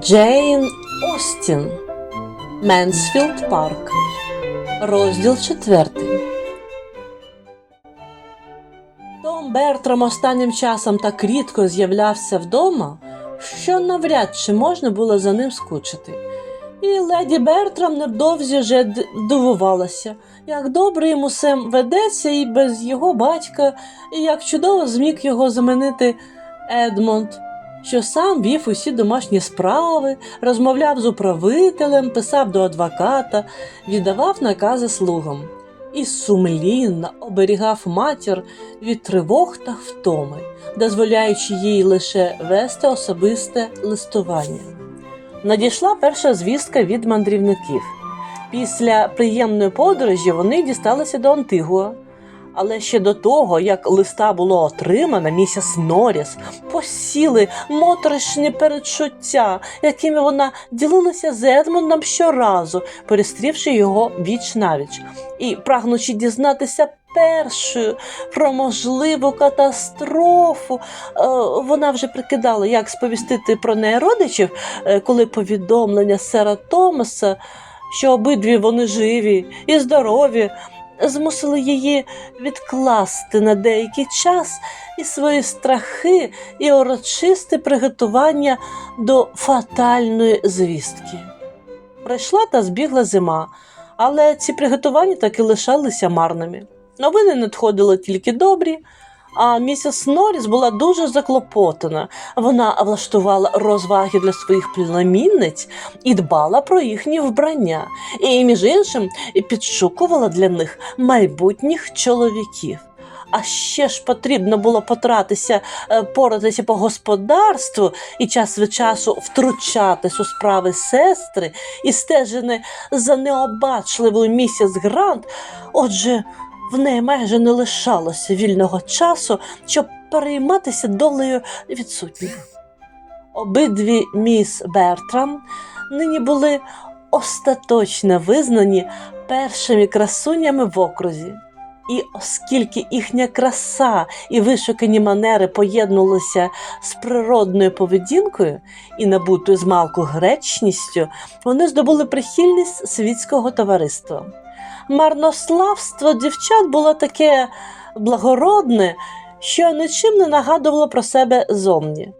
Джейн Остін Менсфілд Парк. Розділ четвертий. Том Бертрам останнім часом так рідко з'являвся вдома, що навряд чи можна було за ним скучити. І леді Бертрам невдовзі вже дивувалася, як добре йому Сем ведеться і без його батька, і як чудово зміг його замінити Едмонд, що сам вів усі домашні справи, розмовляв з управителем, писав до адвоката, віддавав накази слугам і сумлінно оберігав матір від тривог та втоми, дозволяючи їй лише вести особисте листування. Надійшла перша звістка від мандрівників. Після приємної подорожі вони дісталися до Антигуа. Але ще до того, як листа було отримано, місіс Норріс посіли моторошні передчуття, якими вона ділилася з Едмондом щоразу, перестрівши його віч навіч, і прагнучи дізнатися першою про можливу катастрофу, е, вона вже прикидала, як сповістити про неї родичів, е, коли повідомлення сера Томаса, що обидві вони живі і здорові, змусили її відкласти на деякий час і свої страхи і урочисте приготування до фатальної звістки. Прийшла та збігла зима, але ці приготування так і лишалися марними. Новини надходили тільки добрі. А місіс Норріс була дуже заклопотана. Вона влаштувала розваги для своїх племінниць і дбала про їхні вбрання, і, між іншим, підшукувала для них майбутніх чоловіків. А ще ж потрібно було потратися, е, поратися по господарству і час від часу втручатись у справи сестри і стежини за необачливою місіс Грант. Отже, в неї майже не лишалося вільного часу, щоб перейматися долею відсутніх. Обидві міс Бертрам нині були остаточно визнані першими красунями в окрузі. І оскільки їхня краса і вишукані манери поєднувалися з природною поведінкою і набутою змалку гречністю, вони здобули прихильність світського товариства. Марнославство дівчат було таке благородне, що нічим не нагадувало про себе зовні.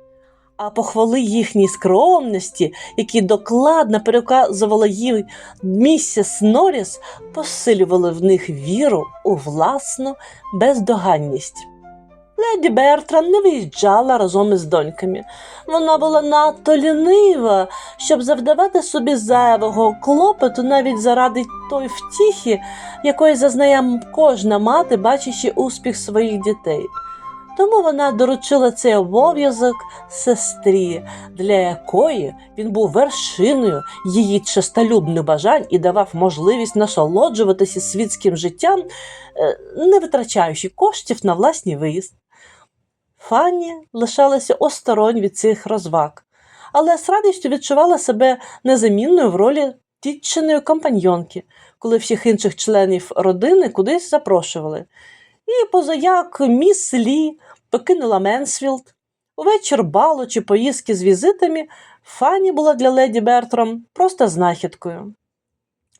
А похвали їхній скромності, які докладно переказувала їй місіс Норріс, посилювали в них віру у власну бездоганність. Леді Бертрам не виїжджала разом із доньками. Вона була надто лінива, щоб завдавати собі зайвого клопоту навіть заради той втіхи, якої зазнає кожна мати, бачачи успіх своїх дітей. Тому вона доручила цей обов'язок сестрі, для якої він був вершиною її честолюбних бажань і давав можливість насолоджуватися світським життям, е, не витрачаючи коштів на власний виїзд. Фанні лишалася осторонь від цих розваг, але з радістю відчувала себе незамінною в ролі тітчиної компаньйонки, коли всіх інших членів родини кудись запрошували. І позаяк міс Лі покинула Менсфілд. Увечір балу чи поїздки з візитами Фанні була для леді Бертрам просто знахідкою.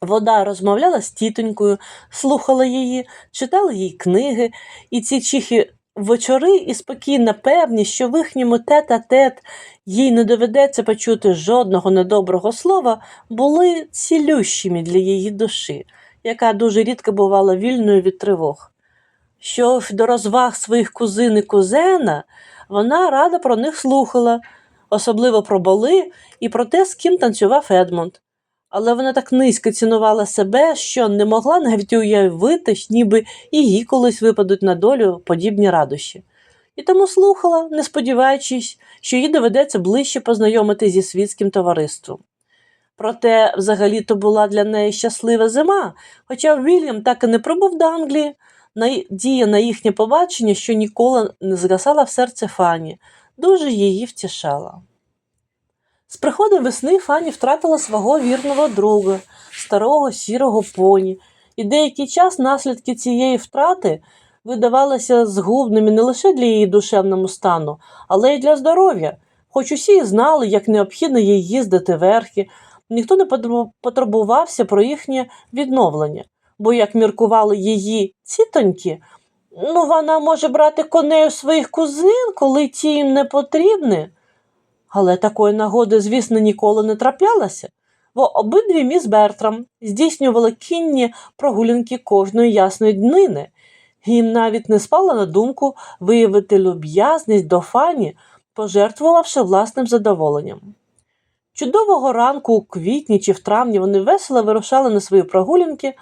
Вода розмовляла з тітонькою, слухала її, читала їй книги, і ці чихи вечори і спокійно певні, що в їхньому тет-а-тет їй не доведеться почути жодного недоброго слова, були цілющими для її душі, яка дуже рідко бувала вільною від тривог. Що до розваг своїх кузин і кузена, вона рада про них слухала, особливо про боли і про те, з ким танцював Едмонд. Але вона так низько цінувала себе, що не могла навіть уявити, ніби їй колись випадуть на долю подібні радощі. І тому слухала, не сподіваючись, що їй доведеться ближче познайомити зі світським товариством. Проте, взагалі-то була для неї щаслива зима, хоча Вільям так і не пробув до Англії, надія на їхнє побачення, що ніколи не згасала в серці Фані, дуже її втішала. З приходом весни Фані втратила свого вірного друга, старого сірого поні, і деякий час наслідки цієї втрати видавалися згубними не лише для її душевному стану, але й для здоров'я, Хоч усі знали, як необхідно їй їздити верхи, ніхто не потребу- потурбувався про їхнє відновлення, бо, як міркували її цітоньки, ну вона може брати коней у своїх кузин, коли ті їм не потрібні. Але такої нагоди, звісно, ніколи не траплялося, бо обидві міс Бертрам здійснювали кінні прогулянки кожної ясної днини. Їм навіть не спала на думку виявити люб'язність до фані, пожертвувавши власним задоволенням. Чудового ранку у квітні чи в травні вони весело вирушали на свої прогулянки,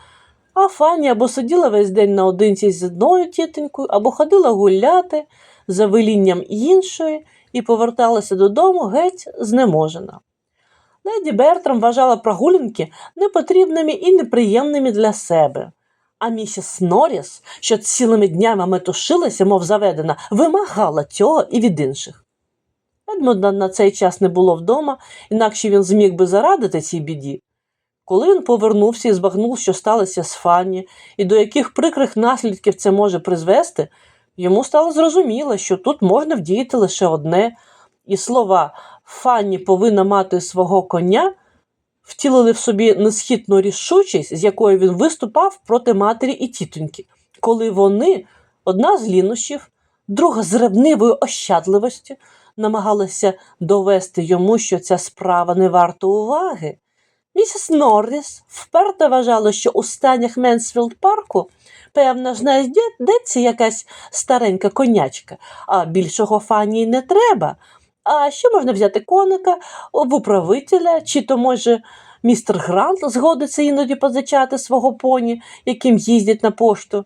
а Фані або сиділа весь день наодинці з одною тітонькою, або ходила гуляти за велінням іншої і поверталася додому геть знеможена. Леді Бертрам вважала прогулянки непотрібними і неприємними для себе. А місіс Норріс, що цілими днями метушилася, мов заведена, вимагала цього і від інших. Едмонда на цей час не було вдома, інакше він зміг би зарадити цій біді. Коли він повернувся і збагнув, що сталося з Фанні, і до яких прикрих наслідків це може призвести, йому стало зрозуміло, що тут можна вдіяти лише одне, і слова Фанні повинна мати свого коня втілили в собі несхитну рішучість, з якою він виступав проти матері і тітоньки, коли вони, одна з лінощів, друга з ревнивою ощадливостю, намагалися довести йому, що ця справа не варта уваги. Місіс Норріс вперто вважала, що у станях Менсфілд парку, певно, ж знайдеться якась старенька конячка, а більшого фанії не треба. А що можна взяти коника, управителя, чи то, може, містер Грант згодиться іноді позичати свого поні, яким їздять на пошту.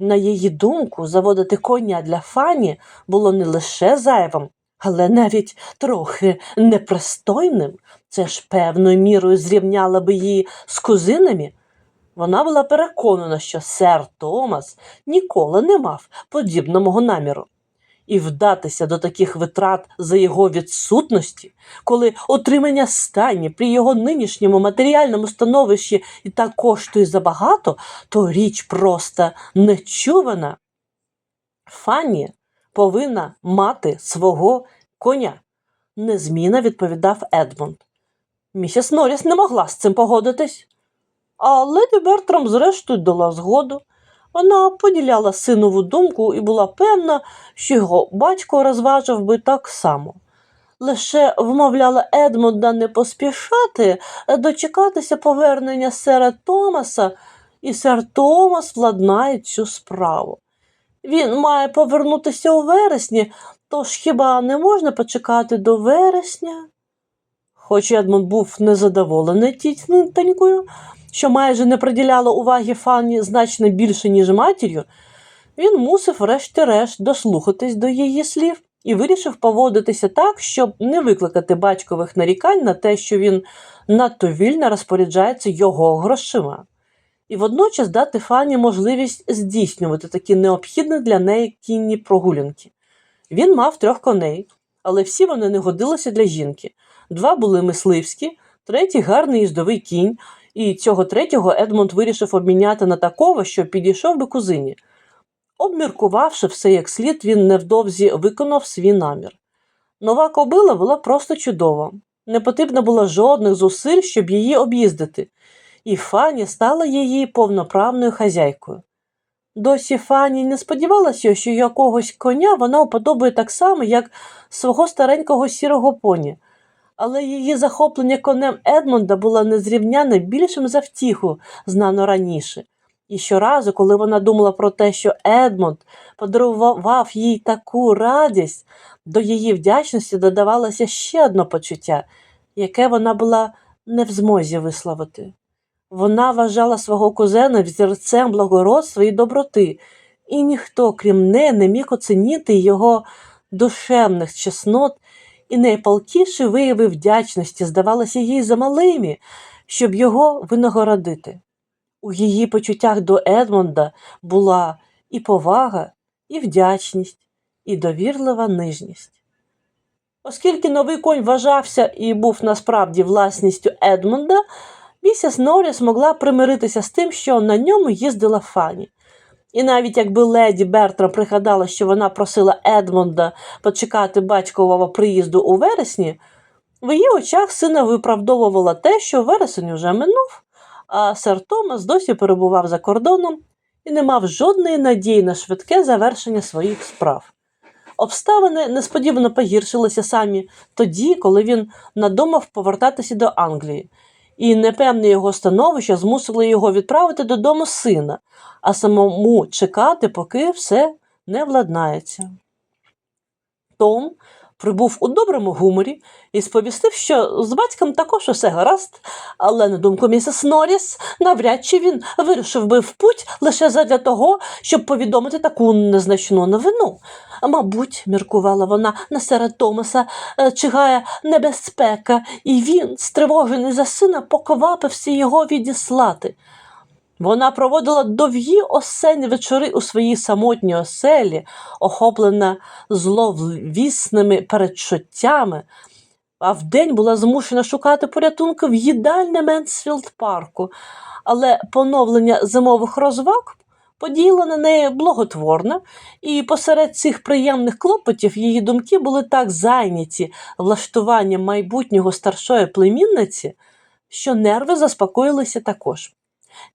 На її думку, заводити коня для фані було не лише зайвим, але навіть трохи непристойним. Це ж певною мірою зрівняла би її з кузинами. Вона була переконана, що сер Томас ніколи не мав подібного наміру. І вдатися до таких витрат за його відсутності, коли отримання стані при його нинішньому матеріальному становищі і так коштує забагато, то річ просто нечувана. Фанні повинна мати свого коня, незмінно відповідав Едмунд. Місіс Норріс не могла з цим погодитись. А леді Бертрам, зрештою, дала згоду. Вона поділяла синову думку і була певна, що його батько розважив би так само. Лише вмовляла Едмунда не поспішати, дочекатися повернення сера Томаса, і сер Томас владнає цю справу. Він має повернутися у вересні, тож хіба не можна почекати до вересня? Хоч Едмунд був незадоволений тітонькою, що майже не приділяла уваги Фанні значно більше, ніж матір'ю, він мусив врешті-решт дослухатись до її слів і вирішив поводитися так, щоб не викликати батькових нарікань на те, що він надто вільно розпоряджається його грошима, і водночас дати Фанні можливість здійснювати такі необхідні для неї кінні прогулянки. Він мав трьох коней, але всі вони не годилися для жінки. Два були мисливські, третій гарний їздовий кінь, і цього третього Едмунд вирішив обміняти на такого, що підійшов би кузині. Обміркувавши все як слід, він невдовзі виконав свій намір. Нова кобила була просто чудова. Не потрібно було жодних зусиль, щоб її об'їздити, і Фані стала її повноправною хазяйкою. Досі Фані не сподівалася, що якогось коня вона уподобає так само, як свого старенького сірого поні, але її захоплення конем Едмунда було незрівняно більшим за втіху, знано раніше. І щоразу, коли вона думала про те, що Едмунд подарував їй таку радість, до її вдячності додавалося ще одне почуття, яке вона була не в змозі висловити. Вона вважала свого кузена взірцем благородства і доброти, і ніхто, крім неї, не міг оцінити його душевних чеснот, і найпалкіші вияви вдячності здавалися їй замалими, щоб його винагородити. У її почуттях до Едмонда була і повага, і вдячність, і довірлива нижність. Оскільки новий конь вважався і був насправді власністю Едмунда, місіс Норріс могла примиритися з тим, що на ньому їздила Фані. І навіть якби леді Бертрам пригадала, що вона просила Едмонда почекати батькового приїзду у вересні, в її очах сина виправдовувала те, що вересень уже минув, а сер Томас досі перебував за кордоном і не мав жодної надії на швидке завершення своїх справ. Обставини несподівано погіршилися самі тоді, коли він надумав повертатися до Англії, і непевне його становище змусило його відправити додому сина, а самому чекати, поки все не владнається. Том прибув у доброму гуморі і сповістив, що з батьком також усе гаразд, але, на думку місіс Норріс, навряд чи він вирушив би в путь лише задля того, щоб повідомити таку незначну новину. Мабуть, міркувала вона на сера Томаса, е, чигає небезпека, і він, стривожений за сина, поквапився його відіслати. Вона проводила довгі осенні вечори у своїй самотній оселі, охоплена зловісними передчуттями, а вдень була змушена шукати порятунку в їдальні Менсфілд парку, але поновлення зимових розваг подіяло на неї благотворно, і посеред цих приємних клопотів її думки були так зайняті влаштуванням майбутнього старшої племінниці, що нерви заспокоїлися також.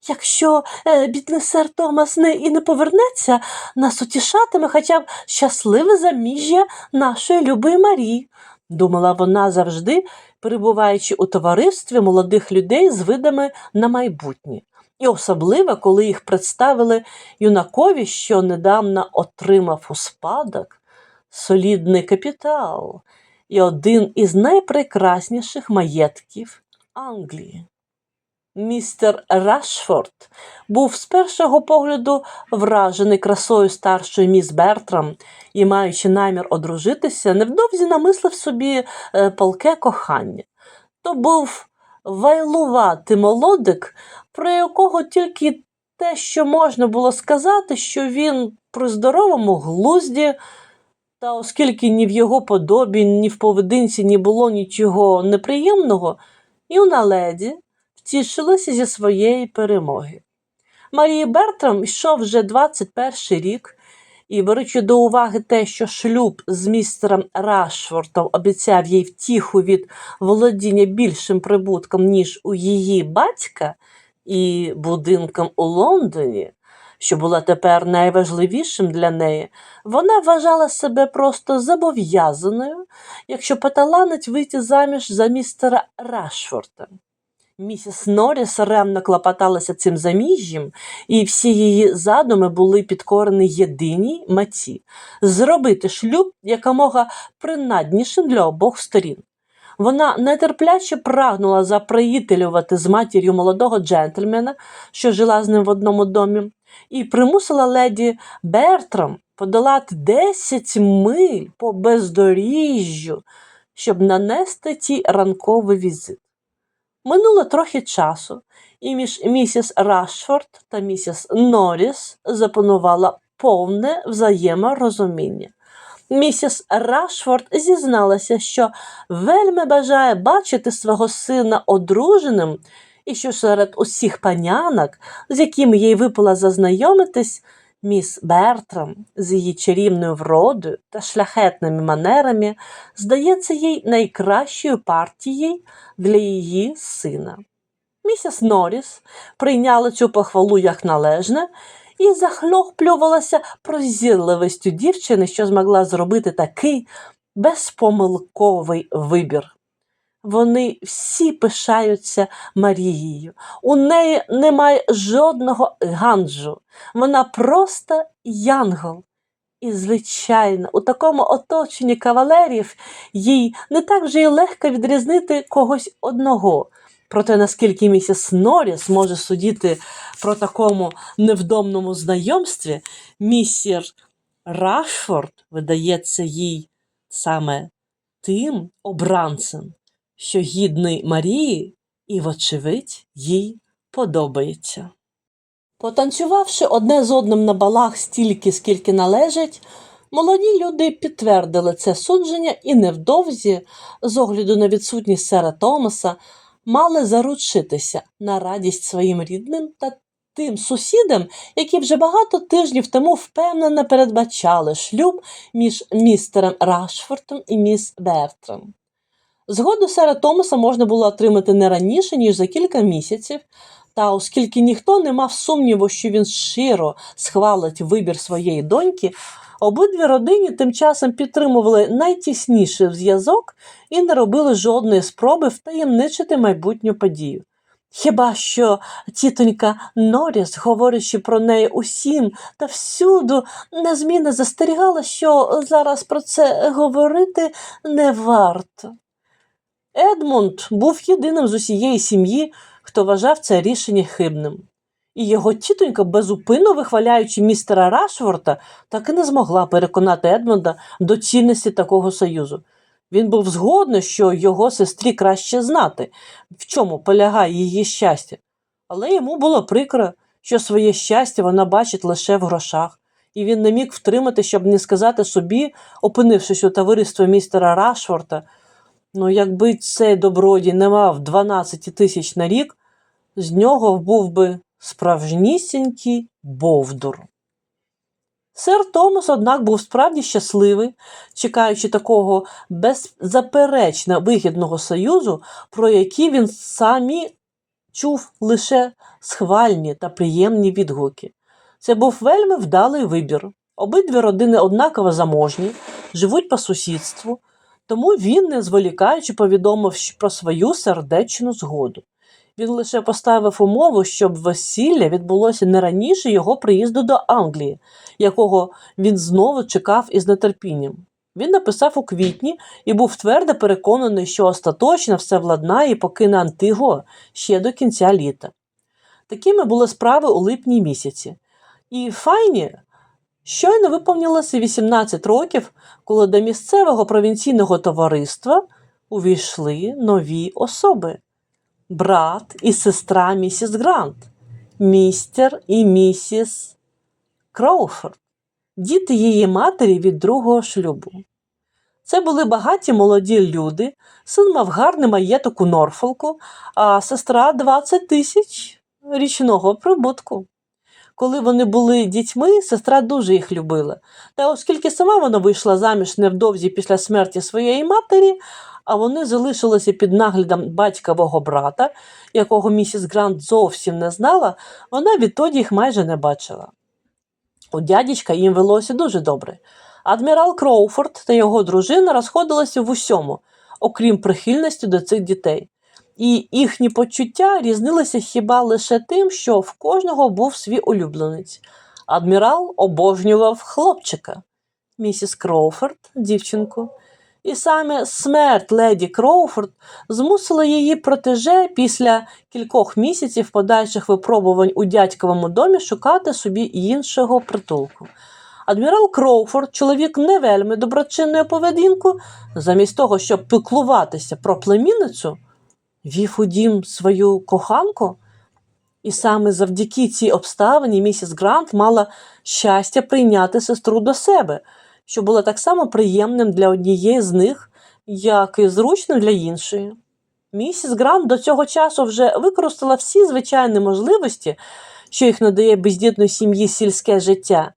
Якщо е, бідний сер Томас не і не повернеться, нас утішатиме хоча б щасливе заміжжя нашої любої Марії, думала вона завжди, перебуваючи у товаристві молодих людей з видами на майбутнє. І особливо, коли їх представили юнакові, що недавно отримав у спадок солідний капітал і один із найпрекрасніших маєтків Англії. Містер Рашфорд був з першого погляду вражений красою старшої міс Бертрам і, маючи намір одружитися, невдовзі намислив собі е, палке кохання. То був вайлуватий молодик, про якого тільки те, що можна було сказати, що він при здоровому глузді, та оскільки ні в його подобі, ні в поведінці не було нічого неприємного, юна леді втішилася зі своєї перемоги. Марії Бертрам йшов вже 21 рік, і, беручи до уваги те, що шлюб з містером Рашфортом обіцяв їй втіху від володіння більшим прибутком, ніж у її батька, і будинком у Лондоні, що була тепер найважливішим для неї, вона вважала себе просто зобов'язаною, якщо поталанить вийти заміж за містера Рашфорта. Місіс Норріс ремно клопоталася цим заміжжям, і всі її задуми були підкорені єдиній меті зробити шлюб якомога принаднішим для обох сторін. Вона нетерпляче прагнула заприятелювати з матір'ю молодого джентльмена, що жила з ним в одному домі, і примусила леді Бертрам подолати 10 миль по бездоріжжю, щоб нанести ті ранковий візит. Минуло трохи часу, і між місіс Рашфорд та місіс Норріс запанувало повне взаєморозуміння. Місіс Рашфорд зізналася, що вельми бажає бачити свого сина одруженим, і що серед усіх панянок, з якими їй випало зазнайомитись, міс Бертрам з її чарівною вродою та шляхетними манерами здається їй найкращою партією для її сина. Місіс Норріс прийняла цю похвалу як належне і захльохплювалася прозірливістю дівчини, що змогла зробити такий безпомилковий вибір. Вони всі пишаються Марією. У неї немає жодного ганджу. Вона просто янгол. І, звичайно, у такому оточенні кавалерів їй не так вже й легко відрізнити когось одного. Проте, наскільки місіс Норріс може судіти про такому невдомному знайомстві, місір Рашфорд видається їй саме тим обранцем, що гідний Марії і, вочевидь, їй подобається. Потанцювавши одне з одним на балах стільки, скільки належить, молоді люди підтвердили це судження і невдовзі, з огляду на відсутність сера Томаса, мали заручитися на радість своїм рідним та тим сусідам, які вже багато тижнів тому впевнено передбачали шлюб між містером Рашфортом і міс Бертром. Згоду сера Томаса можна було отримати не раніше, ніж за кілька місяців, та оскільки ніхто не мав сумніву, що він щиро схвалить вибір своєї доньки, обидві родині тим часом підтримували найтісніший зв'язок і не робили жодної спроби втаємничити майбутню подію. Хіба що тітонька Норріс, говорячи про неї усім та всюду, незмінно застерігала, що зараз про це говорити не варто. Едмунд був єдиним з усієї сім'ї, хто вважав це рішення хибним. І його тітонька, безупинно вихваляючи містера Рашворта, так і не змогла переконати Едмунда до цінності такого союзу. Він був згодний, що його сестрі краще знати, в чому полягає її щастя, але йому було прикро, що своє щастя вона бачить лише в грошах, і він не міг втримати, щоб не сказати собі, опинившись у товаристві містера Рашфорта, ну якби цей добродій не мав 12 тисяч на рік, з нього був би справжнісінький бовдур. Сер Томас, однак, був справді щасливий, чекаючи такого беззаперечно вигідного союзу, про який він самі чув лише схвальні та приємні відгуки. Це був вельми вдалий вибір. Обидві родини однаково заможні, живуть по сусідству, тому він, не зволікаючи, повідомив про свою сердечну згоду. Він лише поставив умову, щоб весілля відбулося не раніше його приїзду до Англії, якого він знову чекав із нетерпінням. Він написав у квітні і був твердо переконаний, що остаточно все владнає і покине Антиго ще до кінця літа. Такими були справи у липні місяці. І Файні щойно виповнилося 18 років, коли до місцевого провінційного товариства увійшли нові особи брат і сестра місіс Грант, містер і місіс Кроуфорд, діти її матері від другого шлюбу. Це були багаті молоді люди, син мав гарний маєток у Норфолку, а сестра 20 тисяч річного прибутку. Коли вони були дітьми, сестра дуже їх любила. Та оскільки сама вона вийшла заміж невдовзі після смерті своєї матері, а вони залишилися під наглядом батькового брата, якого місіс Грант зовсім не знала, вона відтоді їх майже не бачила. У дядічка їм велося дуже добре. Адмірал Кроуфорд та його дружина розходилися в усьому, окрім прихильності до цих дітей. І їхні почуття різнилися хіба лише тим, що в кожного був свій улюбленець. Адмірал обожнював хлопчика, місіс Кроуфорд, дівчинку. І саме смерть леді Кроуфорд змусила її протеже після кількох місяців подальших випробувань у дядьковому домі шукати собі іншого притулку. Адмірал Кроуфорд, чоловік не вельми доброчинної поведінку, замість того, щоб піклуватися про племінницю, вів у дім свою коханку. І саме завдяки цій обставині місіс Грант мала щастя прийняти сестру до себе, що було так само приємним для однієї з них, як і зручним для іншої. Місіс Грант до цього часу вже використала всі звичайні можливості, що їх надає бездітної сім'ї сільське життя.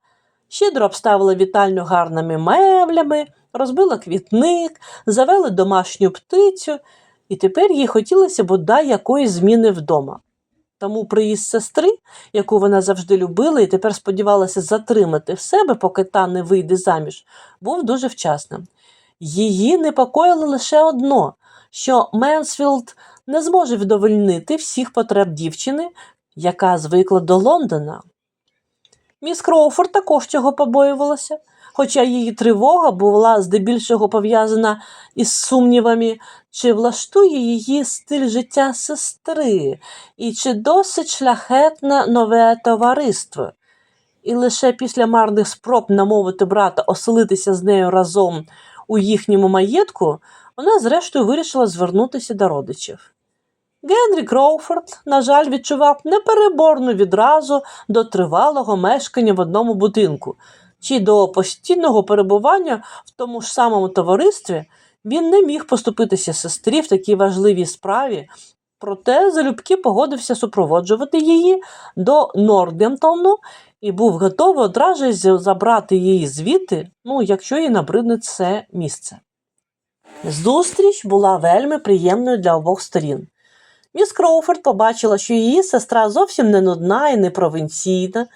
Щедро обставила вітальню гарними меблями, розбила квітник, завела домашню птицю, і тепер їй хотілося бодай якоїсь зміни вдома. Тому приїзд сестри, яку вона завжди любила і тепер сподівалася затримати в себе, поки та не вийде заміж, був дуже вчасним. Її непокоїло лише одно, що Менсфілд не зможе вдовольнити всіх потреб дівчини, яка звикла до Лондона. Міс Кроуфорд також цього побоювалася, хоча її тривога була здебільшого пов'язана із сумнівами, чи влаштує її стиль життя сестри, і чи досить шляхетне нове товариство. І лише після марних спроб намовити брата оселитися з нею разом у їхньому маєтку, вона зрештою вирішила звернутися до родичів. Генрі Кроуфорд, на жаль, відчував непереборну відразу до тривалого мешкання в одному будинку чи до постійного перебування в тому ж самому товаристві, він не міг поступитися сестрі в такій важливій справі Проте залюбки погодився супроводжувати її до Нордемтону і був готовий одразу забрати її звідти, ну, якщо їй набридне це місце. Зустріч була вельми приємною для обох сторін. Міс Кроуфорд побачила, що її сестра зовсім не нудна і не провінційна.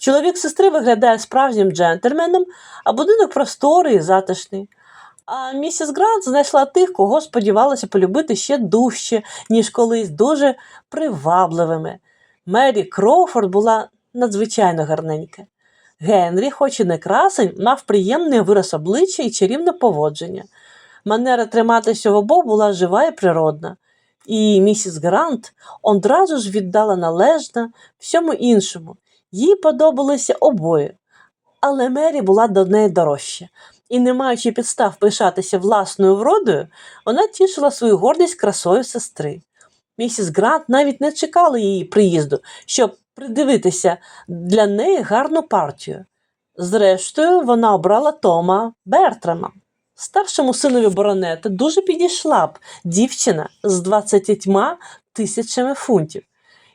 Чоловік сестри виглядає справжнім джентльменом, а будинок просторий і затишний. А місіс Грант знайшла тих, кого сподівалася полюбити ще дужче, ніж колись дуже привабливими. Мері Кроуфорд була надзвичайно гарненька. Генрі, хоч і не красень, мав приємний вираз обличчя і чарівне поводження. Манера триматися в обох була жива і природна. І місіс Грант одразу ж віддала належне всьому іншому. Їй подобалися обоє. Але Мері була до неї дорожча, і, не маючи підстав пишатися власною вродою, вона тішила свою гордість красою сестри. Місіс Грант навіть не чекала її приїзду, щоб придивитися для неї гарну партію. Зрештою, вона обрала Тома Бертрама. Старшому синові баронета дуже підійшла б дівчина з 20 тисячами фунтів.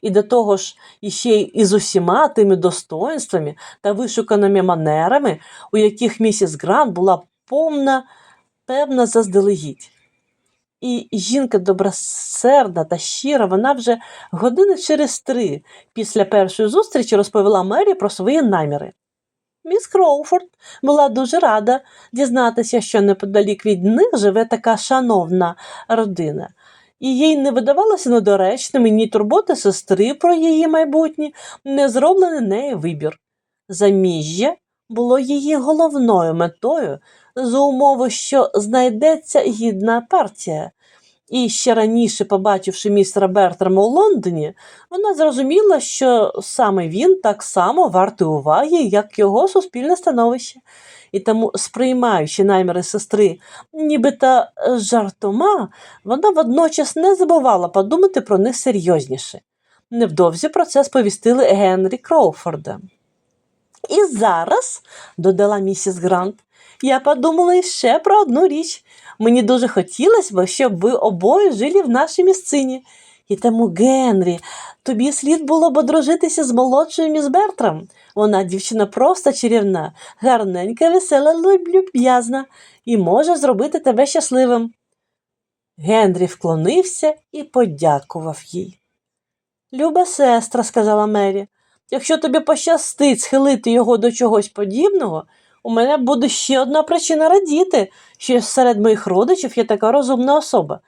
І до того ж, іще й із усіма тими достоинствами та вишуканими манерами, у яких місіс Грант була повна, певна заздалегідь. І жінка добросердна та щира, вона вже години через три після першої зустрічі розповіла Мері про свої наміри. Міс Кроуфорд була дуже рада дізнатися, що неподалік від них живе така шановна родина, і їй не видавалося недоречними ні турботи сестри про її майбутнє, не зроблений нею вибір. Заміжжя було її головною метою за умови, що знайдеться гідна партія. І ще раніше, побачивши містера Бертрама у Лондоні, вона зрозуміла, що саме він так само вартий уваги, як його суспільне становище. І тому, сприймаючи наміри сестри, нібито е, жартома, вона водночас не забувала подумати про них серйозніше. Невдовзі про це сповістили Генрі Кроуфорда. І зараз, додала місіс Грант, я подумала ще про одну річ. Мені дуже хотілося б, щоб ви обоє жили в нашій місцині. І тому, Генрі, тобі слід було б одружитися з молодшою міс Бертрам. Вона дівчина просто чарівна, гарненька, весела, люб'язна і може зробити тебе щасливим. Генрі вклонився і подякував їй. Люба сестра, сказала Мері, якщо тобі пощастить схилити його до чогось подібного, у мене буде ще одна причина радіти, що серед моїх родичів є така розумна особа.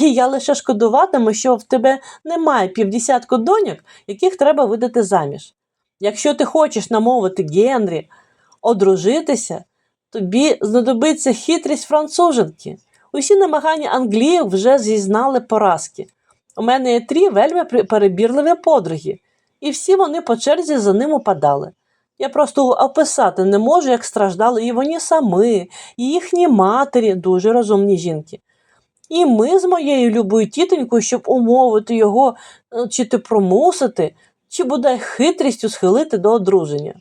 І я лише шкодуватиму, що в тебе немає півдесятку доньок, яких треба видати заміж. Якщо ти хочеш намовити Генрі одружитися, тобі знадобиться хитрість француженки. Усі намагання Англії вже зізнали поразки. У мене є три вельми перебірливі подруги, і всі вони по черзі за ним упадали. Я просто описати не можу, як страждали і вони самі, і їхні матері, дуже розумні жінки. І ми з моєю любою тітонькою, щоб умовити його, е, чи ти промусити, чи бодай хитрістю схилити до одруження.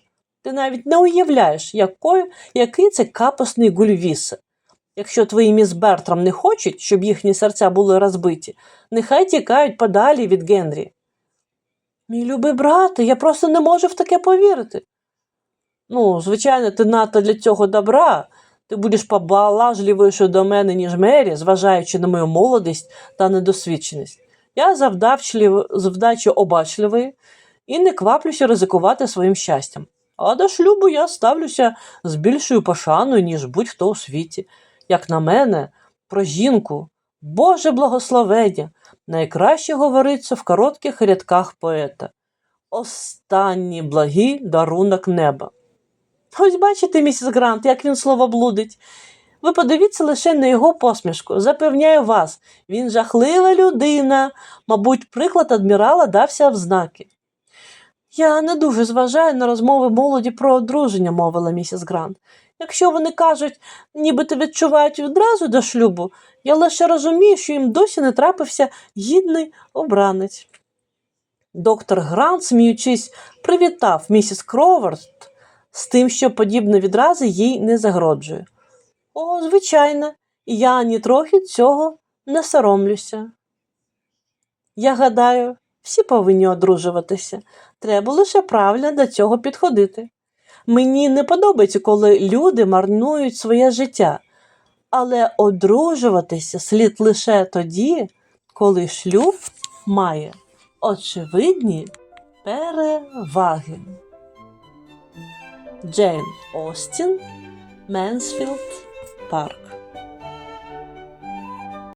Ти навіть не уявляєш, якою, який це капосний гульвіс. Якщо твої міс Бертрам не хочуть, щоб їхні серця були розбиті, нехай тікають подалі від Генрі. Мій любий брате, я просто не можу в таке повірити. Ну, звичайно, ти надто для цього добра. Ти будеш побалажливішою до мене, ніж Мері, зважаючи на мою молодість та недосвідченість. Я завдавчлив, завдачі обачливий і не кваплюся ризикувати своїм щастям. А до шлюбу я ставлюся з більшою пошаною, ніж будь-хто у світі. Як на мене, про жінку, Боже благословення, найкраще говориться в коротких рядках поета. Останній благий дарунок неба. Ось бачите, місіс Грант, як він слово блудить. Ви подивіться лише на його посмішку. Запевняю вас, він жахлива людина. Мабуть, приклад адмірала дався в знаки. Я не дуже зважаю на розмови молоді про одруження, мовила місіс Грант. Якщо вони кажуть, нібито відчувають відразу до шлюбу, я лише розумію, що їм досі не трапився гідний обранець. Доктор Грант, сміючись, привітав місіс Кроверт з тим, що подібне відрази їй не загроджує. О, звичайно, я ні трохи цього не соромлюся. Я гадаю, всі повинні одружуватися. Треба лише правильно до цього підходити. Мені не подобається, коли люди марнують своє життя, але одружуватися слід лише тоді, коли шлюб має очевидні переваги. Джейн Остін, Менсфілд Парк.